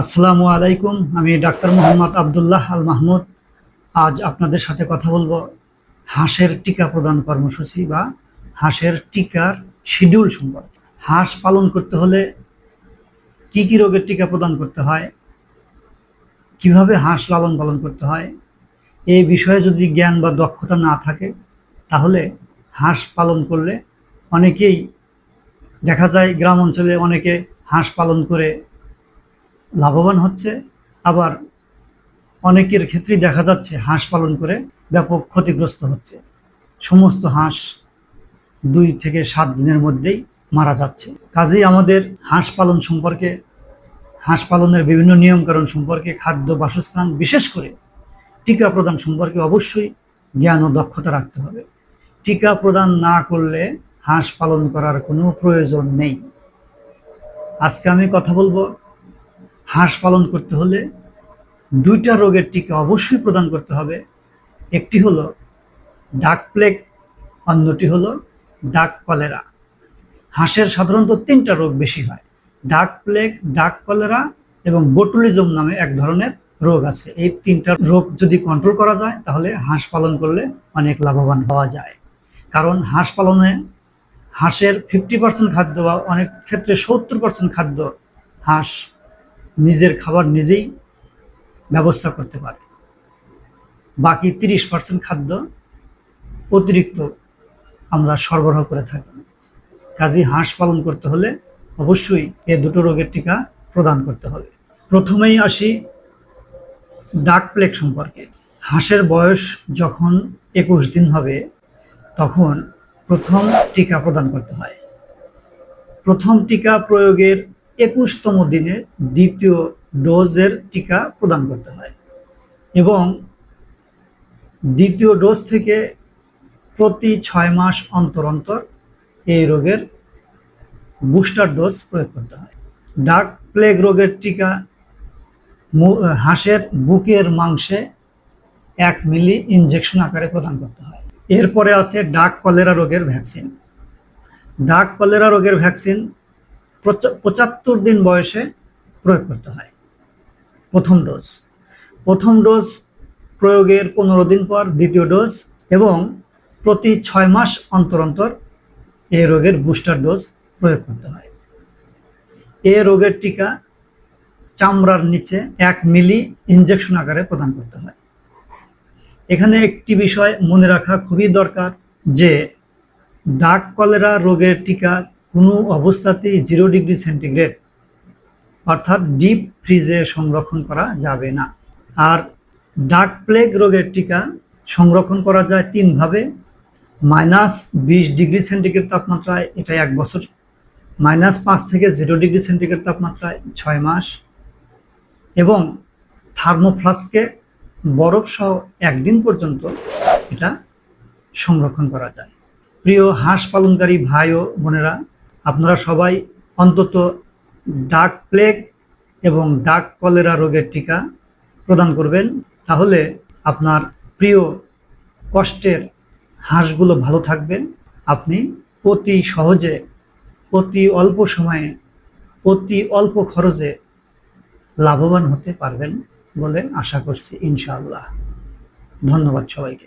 আসসালামু আলাইকুম, আমি ডাক্তার মোহাম্মদ আবদুল্লাহ আল মাহমুদ। আজ আপনাদের সাথে কথা বলব হাঁসের টিকা প্রদান কর্মসূচি বা হাঁসের টিকার শিডিউল সম্পর্কে। হাঁস পালন করতে হলে কি কি রোগের টিকা প্রদান করতে হয়, কীভাবে হাঁস লালন পালন করতে হয় এই বিষয়ে যদি জ্ঞান বা দক্ষতা না থাকে, তাহলে হাঁস পালন করলে অনেকেই, দেখা যায় গ্রাম অঞ্চলে অনেকে হাঁস পালন করে লাভবান হচ্ছে। আবার অনেকের ক্ষেত্রেই দেখা যাচ্ছে হাঁস পালন করে ব্যাপক ক্ষতিগ্রস্ত হচ্ছে। সমস্ত হাঁস দুই থেকে সাত দিনের মধ্যেই মারা যাচ্ছে। কাজেই আমাদের হাঁস পালন সম্পর্কে, হাঁস পালনের বিভিন্ন নিয়মকানুন সম্পর্কে, খাদ্য, বাসস্থান, বিশেষ করে টিকা প্রদান সম্পর্কে অবশ্যই জ্ঞান ও দক্ষতা রাখতে হবে। টিকা প্রদান না করলে হাঁস পালন করার কোনো প্রয়োজন নেই। আজকে আমি কথা বলব হাঁস পালন করতে হলে দুইটা রোগের টিকা অবশ্যই প্রদান করতে হবে। একটি হলো ডাক প্লেগ, অন্যটি হলো ডাক কলেরা। হাঁসের সাধারণত তিনটা রোগ বেশি হয়। ডাক প্লেগ, ডাক কলেরা এবং বোটুলিজম নামে এক ধরনের রোগ আছে। এই তিনটা রোগ যদি কন্ট্রোল করা যায়, তাহলে হাঁস পালন করলে অনেক লাভবান হওয়া যায়। কারণ হাঁস পালনে হাঁসের ফিফটি পার্সেন্ট খাদ্য বা অনেক ক্ষেত্রে সত্তর পার্সেন্ট খাদ্য হাঁস নিজের খাবার নিজেই ব্যবস্থা করতে পারে। বাকি তিরিশ পার্সেন্ট খাদ্য অতিরিক্ত আমরা সরবরাহ করে থাকি। কাজেই হাঁস পালন করতে হলে অবশ্যই এ দুটো রোগের টিকা প্রদান করতে হবে। প্রথমেই আসি ডাক প্লেগ সম্পর্কে। হাঁসের বয়স যখন একুশ দিন হবে, তখন প্রথম টিকা প্রদান করতে হয়। প্রথম টিকা প্রয়োগের একুশতম দিনে দ্বিতীয় ডোজের টিকা প্রদান করতে হয় এবং দ্বিতীয় ডোজ থেকে প্রতি ছয় মাস অন্তর অন্তর এই রোগের বুস্টার ডোজ প্রয়োগ করতে হয়। ডাক প্লেগ রোগের টিকা হাঁসের বুকের মাংসে এক মিলি ইনজেকশন আকারে প্রদান করতে হয়। এরপরে আছে ডাক কলেরা রোগের ভ্যাকসিন। ডাক কলেরা রোগের ভ্যাকসিন পঁচাত্তর দিন বয়সে প্রয়োগ করতে হয়। প্রথম ডোজ। প্রথম ডোজ প্রয়োগের পনেরো দিন পর দ্বিতীয় ডোজ এবং প্রতি ছয় মাস অন্তর অন্তর এই রোগের বুস্টার ডোজ প্রয়োগ করতে হয়। এ রোগের টিকা চামড়ার নিচে এক মিলি ইনজেকশন আকারে প্রদান করতে হয়। এখানে একটি বিষয় মনে রাখা খুবই দরকার যে, ডাক কলেরা রোগের টিকা কোনো অবস্থাতেই জিরো ডিগ্রি সেন্টিগ্রেড অর্থাৎ ডিপ ফ্রিজে সংরক্ষণ করা যাবে না। আর ডাক প্লেগ রোগের টিকা সংরক্ষণ করা যায় তিনভাবে মাইনাস বিশ ডিগ্রি সেন্টিগ্রেড তাপমাত্রায় এটা এক বছর। মাইনাস পাঁচ থেকে জিরো ডিগ্রি সেন্টিগ্রেড তাপমাত্রায়, ছয় মাস। এবং থার্মোফ্লাস্কে বরফ সহ একদিন পর্যন্ত এটা সংরক্ষণ করা যায়। প্রিয় হাঁস পালনকারী ভাই ও বোনেরা আপনারা সবাই অন্তত ডাক প্লেগ এবং ডাক কলেরা রোগের টিকা প্রদান করবেন। তাহলে আপনার প্রিয় কষ্টের হাঁসগুলো ভালো থাকবে। আপনি অতি সহজে, অতি অল্প সময়ে, অতি অল্প খরচে লাভবান হতে পারবেন বলে আশা করছি ইনশাআল্লাহ। ধন্যবাদ সবাইকে।